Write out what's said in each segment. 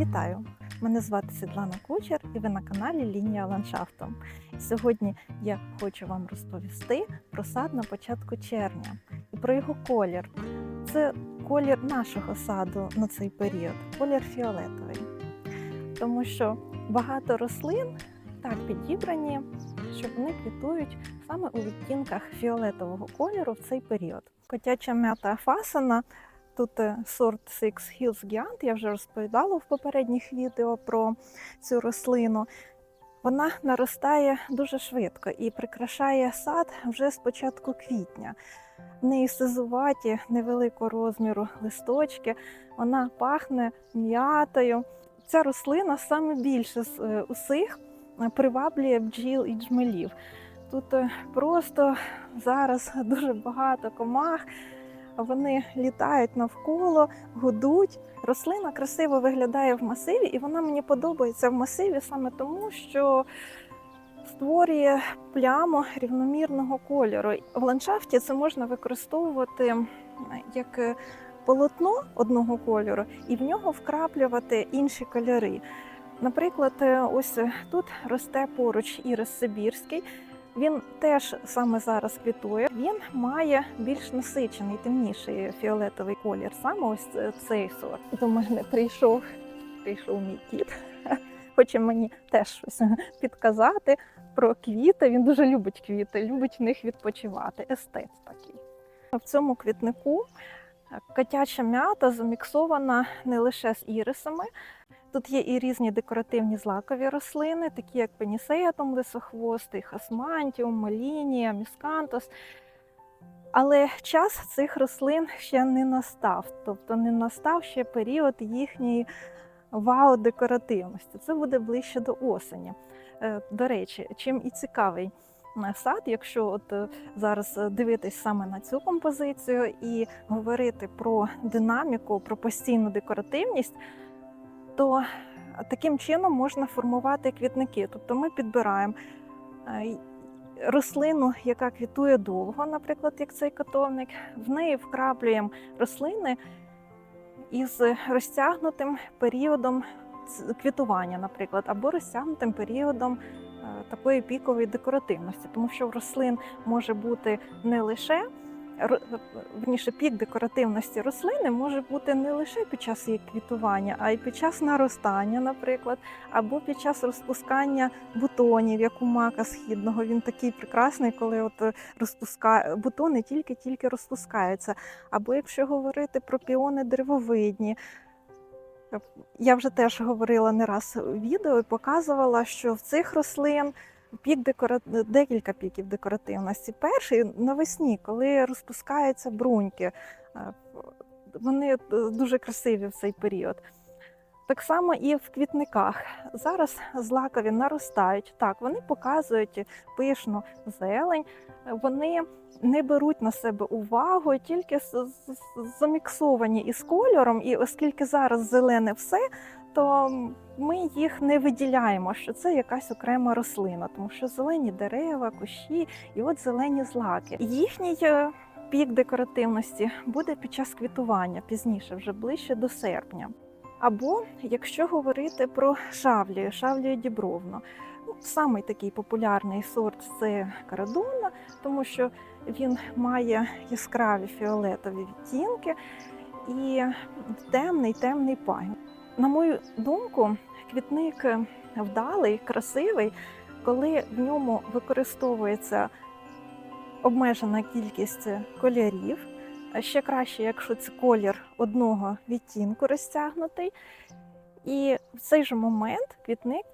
Вітаю! Мене звати Світлана Кучер і ви на каналі Лінія ландшафту. Сьогодні я хочу вам розповісти про сад на початку червня і про його колір. Це колір нашого саду на цей період, колір фіолетовий. Тому що багато рослин так підібрані, що вони квітують саме у відтінках фіолетового кольору в цей період. Котяча м'ята фасана Тут е, сорт Six Hills Giant, я вже розповідала в попередніх відео про цю рослину. Вона наростає дуже швидко і прикрашає сад вже з початку квітня. В неї сизуваті невеликого розміру листочки, вона пахне м'ятою. Ця рослина саме більше з е, усіх приваблює бджіл і джмелів. Тут е, просто зараз дуже багато комах. Вони літають навколо, гудуть. Рослина красиво виглядає в масиві, і вона мені подобається в масиві саме тому, що створює пляму рівномірного кольору. В ландшафті це можна використовувати як е, полотно одного кольору і в нього вкраплювати інші кольори. Наприклад, е, ось тут росте поруч ірис Сибірський. Він теж саме зараз квітує. Він має більш насичений, темніший фіолетовий колір. Саме ось цей сорт. До мене прийшов, прийшов мій кіт. Хоче мені теж щось підказати про квіти. Він дуже любить квіти, любить в них відпочивати. Естет такий. В цьому квітнику котяча м'ята заміксована не лише з ірисами. Тут є і різні декоративні злакові рослини, такі як пенісеятум лисохвостий, хасмантіум, малінія, міскантос. Але час цих рослин ще не настав, тобто не настав ще період їхньої вау-декоративності. Це буде ближче до осені. Е, До речі, чим і цікавий е, сад, якщо от е, зараз дивитись саме на цю композицію і говорити про динаміку, про постійну декоративність то таким чином можна формувати квітники. Тобто ми підбираємо е, рослину, яка квітує довго, наприклад, як цей котовник, в неї вкраплюємо рослини із розтягнутим періодом квітування, наприклад, або розтягнутим періодом е, такої пікової декоративності, тому що в рослин може бути не лише верніше, пік декоративності рослини може бути не лише під час її квітування, а й під час наростання, наприклад, або під час розпускання бутонів, як у мака східного. Він такий прекрасний, коли от розпускає бутони тільки-тільки розпускаються. Або якщо говорити про піони деревовидні. Я вже теж говорила не раз у відео і показувала, що в цих рослин пік декора... декілька піків декоративності. Перший навесні, коли розпускаються бруньки, е, вони е, дуже красиві в цей період. Так само і в квітниках. Зараз злакові наростають. Так, вони показують пишну зелень, вони не беруть на себе увагу, тільки заміксовані із кольором, і оскільки зараз зелене все, то ми їх не виділяємо, що це якась окрема рослина, тому що зелені дерева, кущі і от зелені злаки. Їхній е, пік декоративності буде під час квітування пізніше, вже ближче до серпня. Або якщо говорити про шавлію, шавлію дібровну. Ну, Самий такий популярний сорт це карадона, тому що він має яскраві фіолетові відтінки і темний темний пагін. На мою думку, квітник вдалий, красивий, коли в ньому використовується обмежена кількість кольорів. Ще краще, якщо це колір одного відтінку розтягнутий. І в цей же момент квітник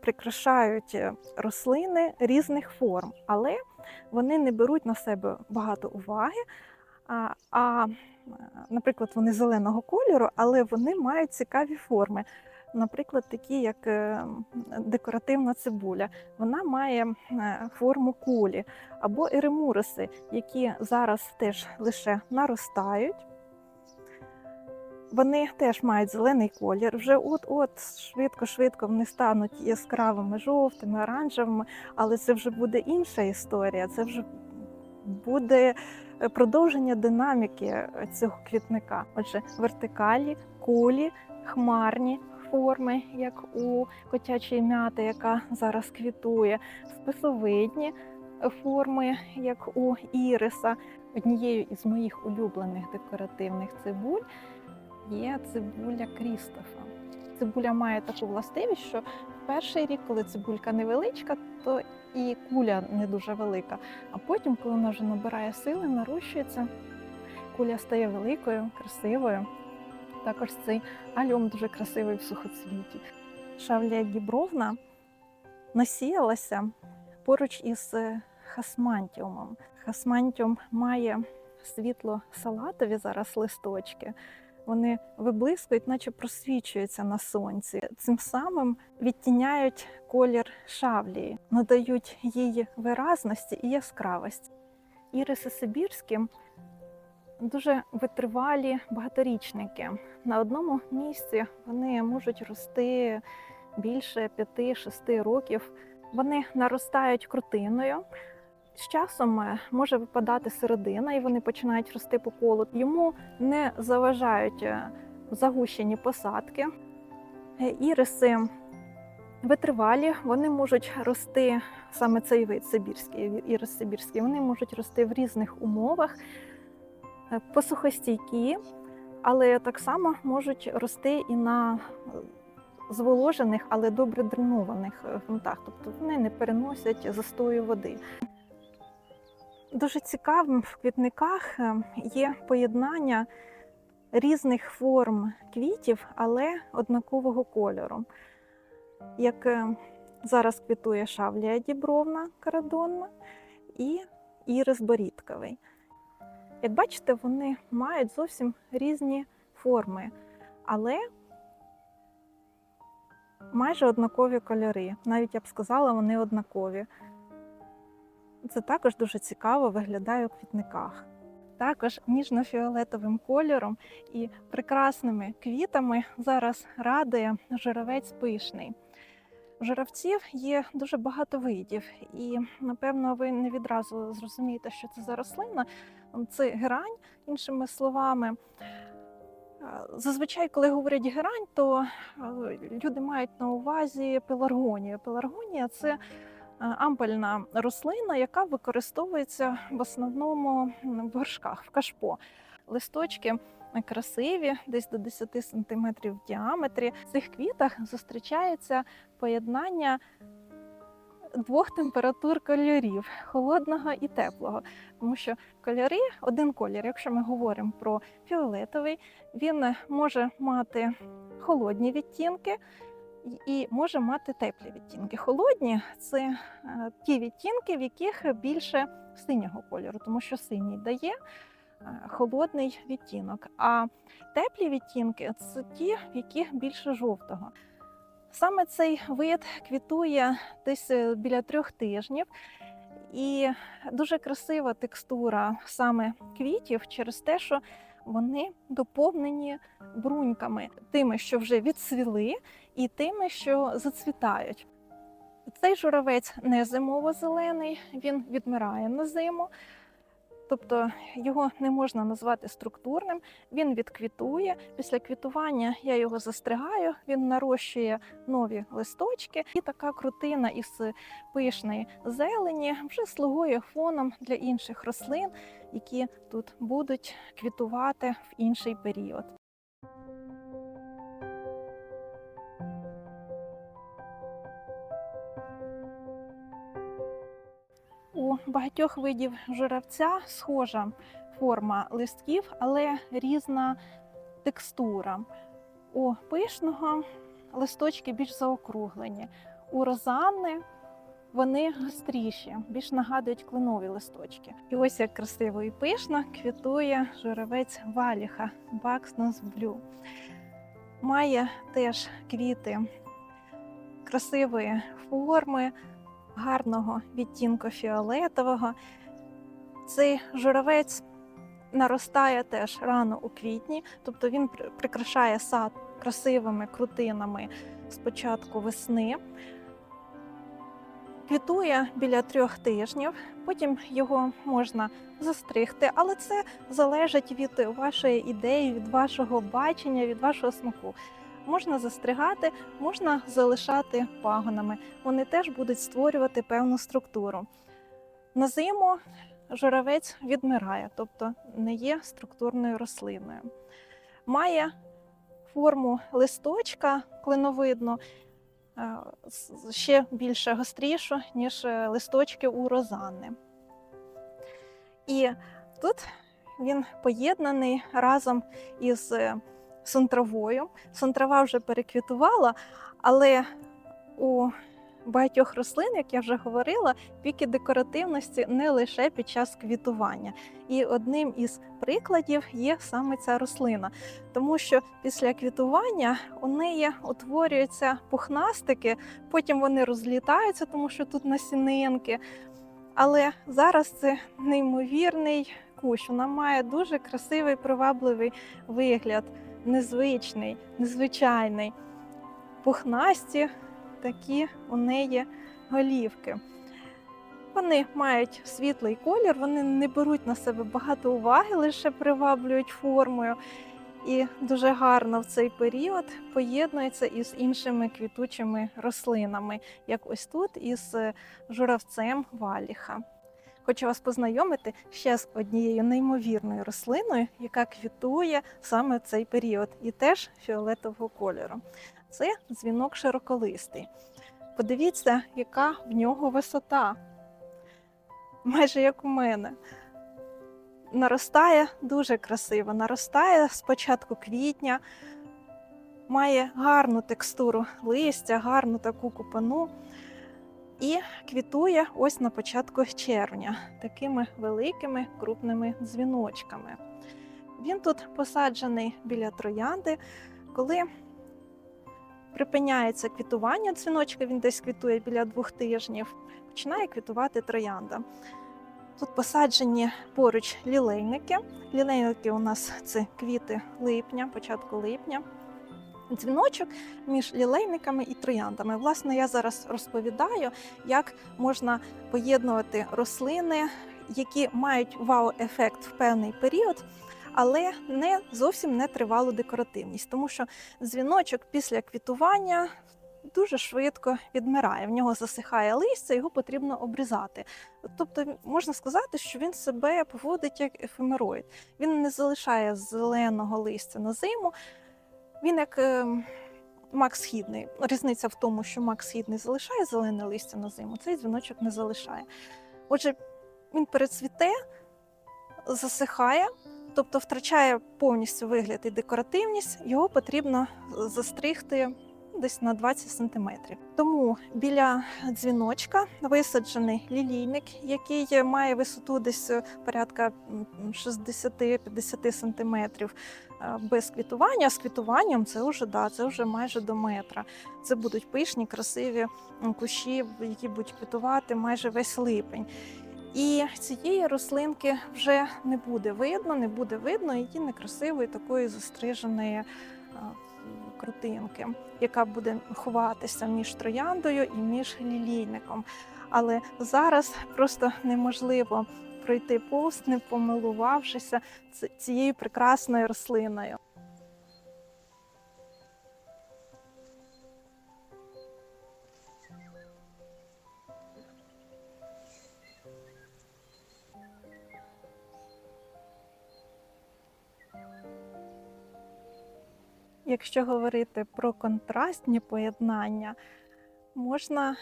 прикрашають рослини різних форм, але вони не беруть на себе багато уваги. А, а наприклад, вони зеленого кольору, але вони мають цікаві форми. Наприклад, такі, як е, декоративна цибуля, вона має е, форму кулі, або еремуриси, які зараз теж лише наростають. Вони теж мають зелений колір. Вже от-от швидко-швидко вони стануть яскравими, жовтими, оранжевими, але це вже буде інша історія. Це вже буде продовження динаміки е, цього квітника. Отже, вертикалі, кулі, хмарні форми, як у котячої м'яти, яка зараз квітує, списовидні форми, як у іриса. Однією із моїх улюблених декоративних цибуль є цибуля Крістофа. Цибуля має таку властивість, що в перший рік, коли цибулька невеличка, то і куля не дуже велика. А потім, коли вона вже набирає сили, нарощується, куля стає великою, красивою. Також цей альом дуже красивий в сухоцвіті. Шавлія дібровна насіялася поруч із е, хасмантіумом. Хасмантіум має світло-салатові зараз листочки. Вони виблискують, наче просвічуються на сонці. Цим самим відтіняють колір шавлії, надають їй виразності і яскравості. Іриси Сибірські дуже витривалі багаторічники. На одному місці вони можуть рости більше 5-6 років. Вони наростають крутиною. З часом е, може випадати середина, і вони починають рости по колу. Йому не заважають е, загущені посадки. Е, Іриси витривалі, вони можуть рости саме цей вид Сибірський, ірис Сибірський, вони можуть рости в різних умовах, посухостійкі, але так само можуть рости і на зволожених, але добре дренованих ґрунтах, тобто вони не переносять застою води. Дуже цікавим в квітниках е, є поєднання різних форм квітів, але однакового кольору. Як е, зараз квітує шавлія дібровна карадонна і ірис борідковий. Як бачите, вони мають зовсім різні форми, але майже однакові кольори. Навіть я б сказала, вони однакові. Це також дуже цікаво виглядає у квітниках. Також ніжно-фіолетовим кольором і прекрасними квітами зараз радує журавець пишний. Журавців є дуже багато видів, і напевно ви не відразу зрозумієте, що це за рослина. Це герань, іншими словами. Е, Зазвичай, коли говорять герань, то е, люди мають на увазі пеларгонію. Пеларгонія це ампельна рослина, яка використовується в основному в горшках, в кашпо. Листочки красиві, десь до 10 см в діаметрі. В цих квітах зустрічається поєднання двох температур кольорів холодного і теплого. Тому що кольори, один колір, якщо ми говоримо про фіолетовий, він може мати холодні відтінки і може мати теплі відтінки. Холодні це е, ті відтінки, в яких більше синього кольору, тому що синій дає е, холодний відтінок. А теплі відтінки це ті, в яких більше жовтого. Саме цей вид квітує десь е, біля трьох тижнів, і дуже красива текстура саме квітів через те, що вони доповнені бруньками, тими, що вже відсвіли, і тими, що зацвітають. Цей журавець не зимово-зелений, він відмирає на зиму. Тобто його не можна назвати структурним, він відквітує. Після квітування я його застригаю, він нарощує нові листочки, і така крутина із пишної зелені вже слугує фоном для інших рослин, які тут будуть квітувати в інший період. Багатьох видів журавця схожа форма листків, але різна текстура. У пишного листочки більш заокруглені, у розанни вони гостріші, більш нагадують кленові листочки. І ось як красиво і пишно квітує журавець валіха Бакснос Блю. Має теж квіти красивої форми, гарного відтінку фіолетового. Цей журавець наростає теж рано у квітні, тобто він прикрашає сад красивими крутинами з початку весни. Квітує біля трьох тижнів, потім його можна застригти, але це залежить від вашої ідеї, від вашого бачення, від вашого смаку. Можна застригати, можна залишати пагонами. Вони теж будуть створювати певну структуру. На зиму журавець відмирає, тобто не є структурною рослиною. Має форму листочка клиновидну, е, ще більше гострішу, ніж е, листочки у розани. І тут він поєднаний разом із е, сунтравою. Сунтрава вже переквітувала, але у багатьох рослин, як я вже говорила, піки декоративності не лише під час квітування. І одним із прикладів є саме ця рослина, тому що після квітування у неї утворюються пухнастики, потім вони розлітаються, тому що тут насінинки. Але зараз це неймовірний кущ. Вона має дуже красивий, привабливий вигляд, незвичний, незвичайний. Пухнасті такі у неї голівки. Вони мають світлий колір, вони не беруть на себе багато уваги, лише приваблюють формою. І дуже гарно в цей період поєднується із іншими квітучими рослинами, як ось тут із журавцем валіха. Хочу вас познайомити ще з однією неймовірною рослиною, яка квітує саме цей період, і теж фіолетового кольору. Це дзвінок широколистий. Подивіться, яка в нього висота, майже як у мене. Наростає дуже красиво, наростає з початку квітня, має гарну текстуру листя, гарну таку купину і квітує ось на початку червня такими великими крупними дзвіночками. Він тут посаджений біля троянди, коли припиняється квітування дзвіночка, він десь квітує біля двох тижнів, починає квітувати троянда. Тут посаджені поруч лілейники. Лілейники у нас це квіти липня, початку липня. Дзвіночок між лілейниками і трояндами. Власне, я зараз розповідаю, як можна поєднувати рослини, які мають вау-ефект в певний період, але не зовсім не тривалу декоративність, тому що дзвіночок після квітування дуже швидко відмирає. В нього засихає листя, його потрібно обрізати. Тобто можна сказати, що він себе поводить як ефемероїд. Він не залишає зеленого листя на зиму. Він як е, мак східний. Різниця в тому, що мак східний залишає зелене листя на зиму, цей дзвіночок не залишає. Отже, він перецвіте, засихає, тобто втрачає повністю вигляд і декоративність, його потрібно застригти десь на 20 см. Тому біля дзвіночка висаджений лілійник, який має висоту десь порядка м, 60-50 см е, без квітування. З квітуванням це вже да, це вже майже до метра. Це будуть пишні, красиві кущі, які будуть квітувати майже весь липень. І цієї рослинки вже не буде видно, не буде видно її некрасивої такої застриженої е, крутинки, яка буде ховатися між трояндою і між лілійником. Але зараз просто неможливо пройти повз, не помилувавшися цією прекрасною рослиною. Якщо говорити про контрастні поєднання, можна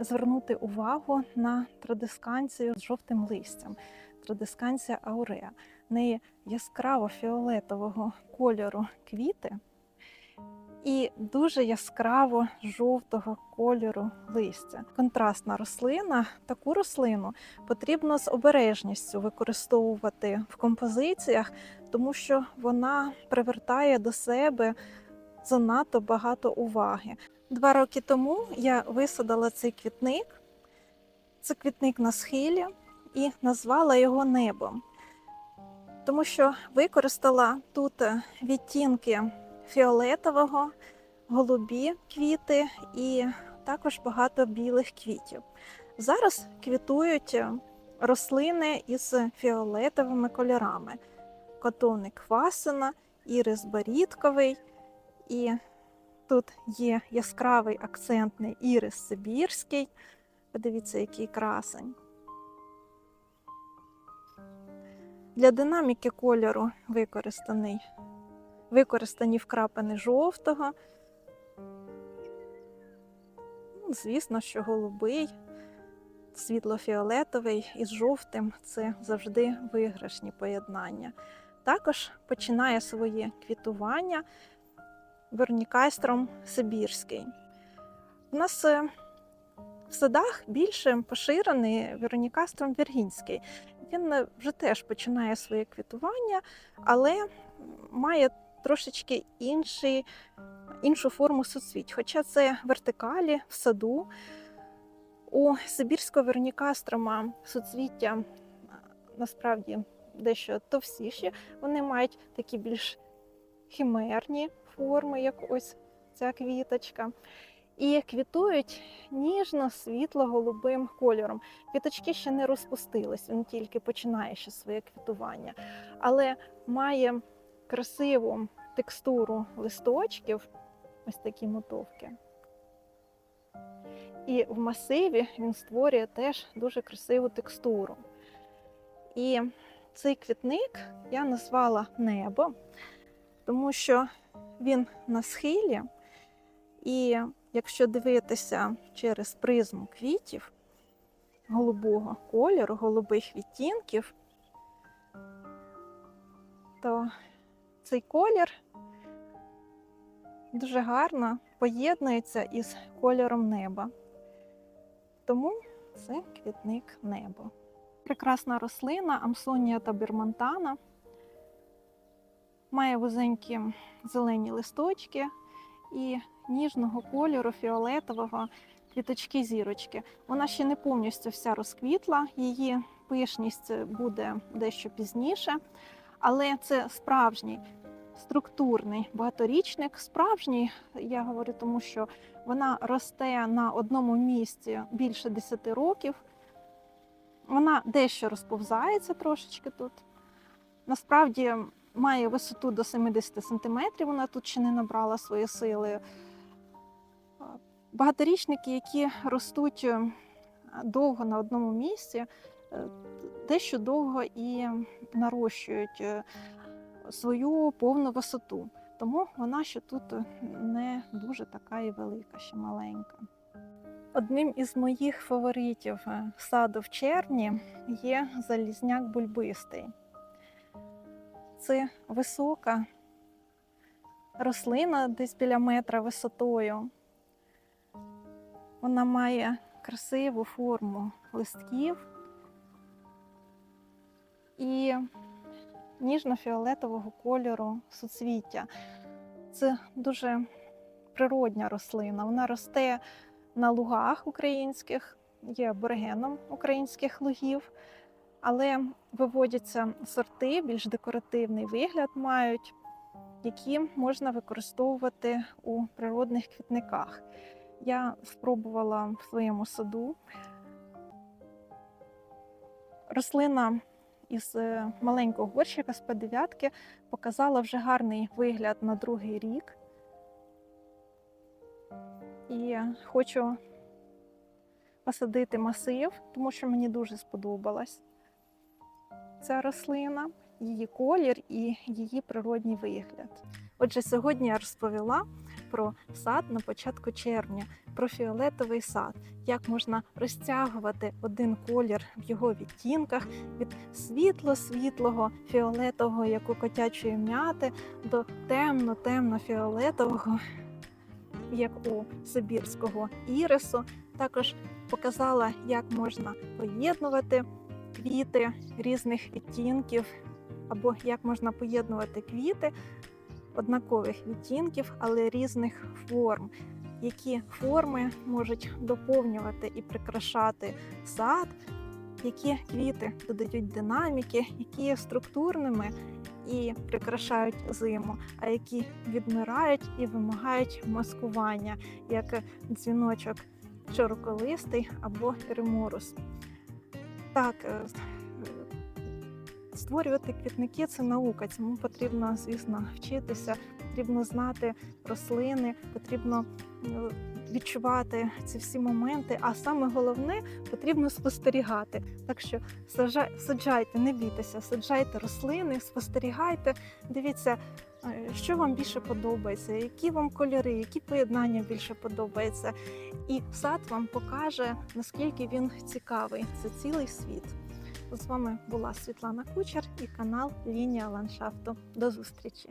звернути увагу на традисканцію з жовтим листям. Традисканція ауреа. В неї яскраво фіолетового кольору квіти і дуже яскраво жовтого кольору листя. Контрастна рослина. Таку рослину потрібно з обережністю використовувати в композиціях, тому що вона привертає до себе занадто багато уваги. Два роки тому я висадила цей квітник. Це квітник на схилі і назвала його небом, тому що використала тут відтінки фіолетового, голубі квіти і також багато білих квітів. Зараз квітують рослини із фіолетовими кольорами: котовник квасина, ірис барітковий і Тут є яскравий акцентний ірис Сибірський. Подивіться, який красень. Для динаміки кольору використаний, використані вкрапини жовтого. Ну, Звісно, що голубий, світло-фіолетовий із жовтим це завжди виграшні поєднання. Також починає своє квітування вернікайстром Сибірський. У нас е, в садах більше поширений веронікастром Віргінський. Він е, вже теж починає своє квітування, але має трошечки інший, іншу форму суцвіть. Хоча це вертикалі в саду. У сибірського вернікастрома суцвіття е, насправді дещо товстіші. Вони мають такі більш химерні форми, як ось ця квіточка. І квітують ніжно світло-голубим кольором. Квіточки ще не розпустились, він тільки починає ще своє квітування, але має красиву текстуру листочків, ось такі мотовки. І в масиві він створює теж дуже красиву текстуру. І цей квітник я назвала небо, тому що він на схилі, і якщо дивитися через призму квітів голубого кольору, голубих відтінків, то цей колір дуже гарно поєднується із кольором неба. Тому це квітник небо. Прекрасна рослина Амсонія табірмонтана. Має вузенькі зелені листочки і ніжного кольору фіолетового квіточки зірочки. Вона ще не повністю вся розквітла, її пишність буде дещо пізніше, але це справжній структурний багаторічник. Справжній, я говорю, тому що вона росте на одному місці більше 10 років. Вона дещо розповзається трошечки тут. Насправді має висоту до 70 см, вона тут ще не набрала свої сили. Багаторічники, які ростуть е, довго на одному місці, е, дещо довго і нарощують е, свою повну висоту. Тому вона ще тут не дуже така і велика, ще маленька. Одним із моїх фаворитів саду в червні є залізняк бульбистий. Це висока рослина десь біля метра висотою. Вона має красиву форму листків і ніжно-фіолетового кольору суцвіття. Це дуже природня рослина. Вона росте на лугах українських, є аборигеном українських лугів, але виводяться сорти, більш декоративний вигляд мають, які можна використовувати у природних квітниках. Я спробувала в своєму саду. Рослина із е, маленького горщика з П9 показала вже гарний вигляд на другий рік. І хочу посадити масив, тому що мені дуже сподобалась ця рослина, її колір і її природній вигляд. Отже, сьогодні я розповіла про сад на початку червня, про фіолетовий сад, як можна розтягувати один колір в його відтінках від світло-світлого фіолетового, як у котячої м'яти, до темно-темно-фіолетового, як у сибірського ірису. Також показала, як можна поєднувати квіти різних відтінків, або як можна поєднувати квіти однакових відтінків, але різних форм. Які форми можуть доповнювати і прикрашати сад, які квіти додають динаміки, які є структурними і прикрашають зиму, а які відмирають і вимагають маскування, як дзвіночок широколистий або риморус. Так, е, створювати квітники це наука, цьому потрібно, звісно, вчитися потрібно знати рослини, потрібно е, відчувати ці всі моменти. А саме головне потрібно спостерігати. Так що саджай- саджайте, не бійтеся, саджайте рослини, спостерігайте, дивіться. е, Що вам більше подобається, які вам кольори, які поєднання більше подобається, і сад вам покаже наскільки він цікавий. Це цілий світ. З вами була Світлана Кучер і канал Лінія ландшафту. До зустрічі!